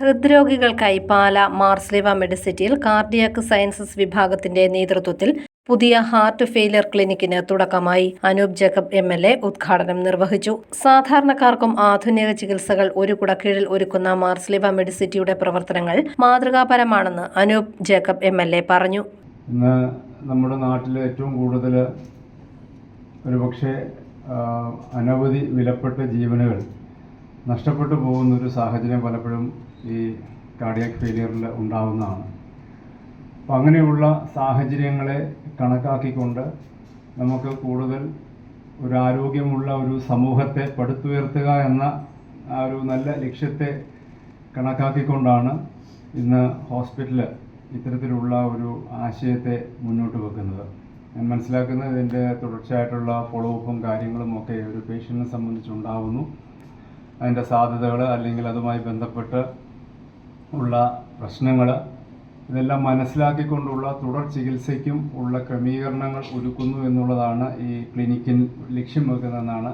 ഹൃദ്രോഗികൾക്കായി പാല Marsleeva മെഡിസിറ്റിയിൽ cardiac sciences വിഭാഗത്തിന്റെ നേതൃത്വത്തിൽ പുതിയ ഹാർട്ട് ഫെയിലിയർ ക്ലിനിക്കിന് തുടക്കമായി. Anoop Jacob M L A ഉദ്ഘാടനം നിർവഹിച്ചു. സാധാരണക്കാർക്കും ആധുനിക ചികിത്സകൾ ഒരു കുടക്കീഴിൽ ഒരുക്കുന്ന മാർസ്ലിവ മെഡിസിറ്റിയുടെ പ്രവർത്തനങ്ങൾ മാതൃകാപരമാണെന്ന് Anoop Jacob M L A പറഞ്ഞു. ഇന്ന് നമ്മുടെ നാട്ടിൽ ഏറ്റവും കൂടുതൽ ഒരുപക്ഷെ അനവധി വിലപ്പെട്ട ജീവനുകൾ നഷ്ടപ്പെട്ടു പോകുന്ന ഒരു സാഹചര്യം പലപ്പോഴും ഈ കാർഡിയാക് ഫെയിലിയറിൽ ഉണ്ടാവുന്നതാണ്. അപ്പം അങ്ങനെയുള്ള സാഹചര്യങ്ങളെ കണക്കാക്കിക്കൊണ്ട് നമുക്ക് കൂടുതൽ ഒരു ആരോഗ്യമുള്ള ഒരു സമൂഹത്തെ പടുത്തുയർത്തുക എന്ന ആ ഒരു നല്ല ലക്ഷ്യത്തെ കണക്കാക്കിക്കൊണ്ടാണ് ഇന്ന് ഹോസ്പിറ്റൽ ഇത്തരത്തിലുള്ള ഒരു ആശയത്തെ മുന്നോട്ട് വെക്കുന്നത്. ഞാൻ മനസ്സിലാക്കുന്നത് ഇതിന്റെ തുടർച്ചയായിട്ടുള്ള ഫോളോ അപ്പും കാര്യങ്ങളും ഒക്കെ ഒരു പേഷ്യന്റിനെ സംബന്ധിച്ചുണ്ടാവുന്നു അതിന്റെ സാധ്യതകൾ അല്ലെങ്കിൽ അതുമായി ബന്ധപ്പെട്ട് ഉള്ള പ്രശ്നങ്ങൾ ഇതെല്ലാം മനസ്സിലാക്കിക്കൊണ്ടുള്ള തുടർ ചികിത്സയ്ക്കും ഉള്ള ക്രമീകരണങ്ങൾ ഒരുക്കുന്നു എന്നുള്ളതാണ് ഈ ക്ലിനിക്കിൽ ലക്ഷ്യം വെക്കുന്നതെന്നാണ്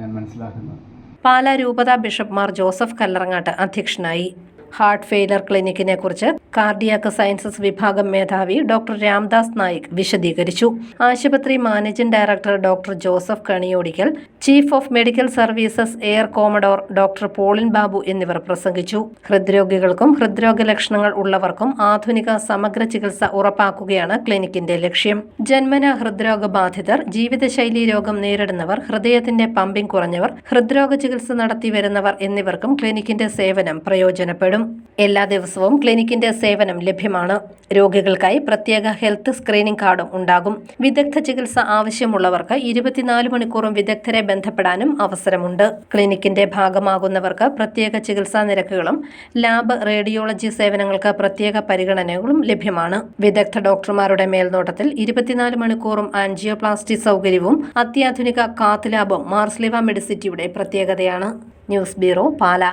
ഞാൻ മനസ്സിലാക്കുന്നത്. പാല രൂപത ബിഷപ്പ് മാർ ജോസഫ് കല്ലറങ്ങാട്ട് അധ്യക്ഷനായി. ഹാർട്ട് ഫെയിലർ ക്ലിനിക്കിനെ കുറിച്ച് കാർഡിയാക് സയൻസസ് വിഭാഗം മേധാവി ഡോക്ടർ രാംദാസ് നായിക് വിശദീകരിച്ചു. ആശുപത്രി managing director doctor Joseph Kaniyodickal chief of medical services air commodore doctor Paulin Babu എന്നിവർ പ്രസംഗിച്ചു. ഹൃദ്രോഗികൾക്കും ഹൃദ്രോഗ ലക്ഷണങ്ങൾ ഉള്ളവർക്കും ആധുനിക സമഗ്ര ചികിത്സ ഉറപ്പാക്കുകയാണ് ക്ലിനിക്കിന്റെ ലക്ഷ്യം. ജന്മന ഹൃദ്രോഗ ബാധിതർ ജീവിതശൈലി രോഗം നേരിടുന്നവർ ഹൃദയത്തിന്റെ പമ്പിംഗ് കുറഞ്ഞവർ ഹൃദ്രോഗ ചികിത്സ നടത്തി വരുന്നവർ എന്നിവർക്കും ക്ലിനിക്കിന്റെ സേവനം പ്രയോജനപ്പെടും. എല്ലാ ദിവസവും ക്ലിനിക്കിന്റെ സേവനം ലഭ്യമാണ്. രോഗികൾക്കായി പ്രത്യേക ഹെൽത്ത് സ്ക്രീനിംഗ് കാർഡും ഉണ്ടാകും. വിദഗ്ധ ചികിത്സ ആവശ്യമുള്ളവർക്ക് ഇരുപത്തിനാല് മണിക്കൂറും വിദഗ്ധരെ ബന്ധപ്പെടാനും അവസരമുണ്ട്. ക്ലിനിക്കിന്റെ ഭാഗമാകുന്നവർക്ക് പ്രത്യേക ചികിത്സാ നിരക്കുകളും ലാബ് റേഡിയോളജി സേവനങ്ങൾക്ക് പ്രത്യേക പരിഗണനകളും ലഭ്യമാണ്. വിദഗ്ധ ഡോക്ടർമാരുടെ മേൽനോട്ടത്തിൽ ഇരുപത്തിനാല് മണിക്കൂറും ആൻജിയോപ്ലാസ്റ്റി സൗകര്യവും അത്യാധുനിക കാത്ത് ലാബും മാർസ്ലിവ മെഡിസിറ്റിയുടെ പ്രത്യേകതയാണ്. News bureau Pala.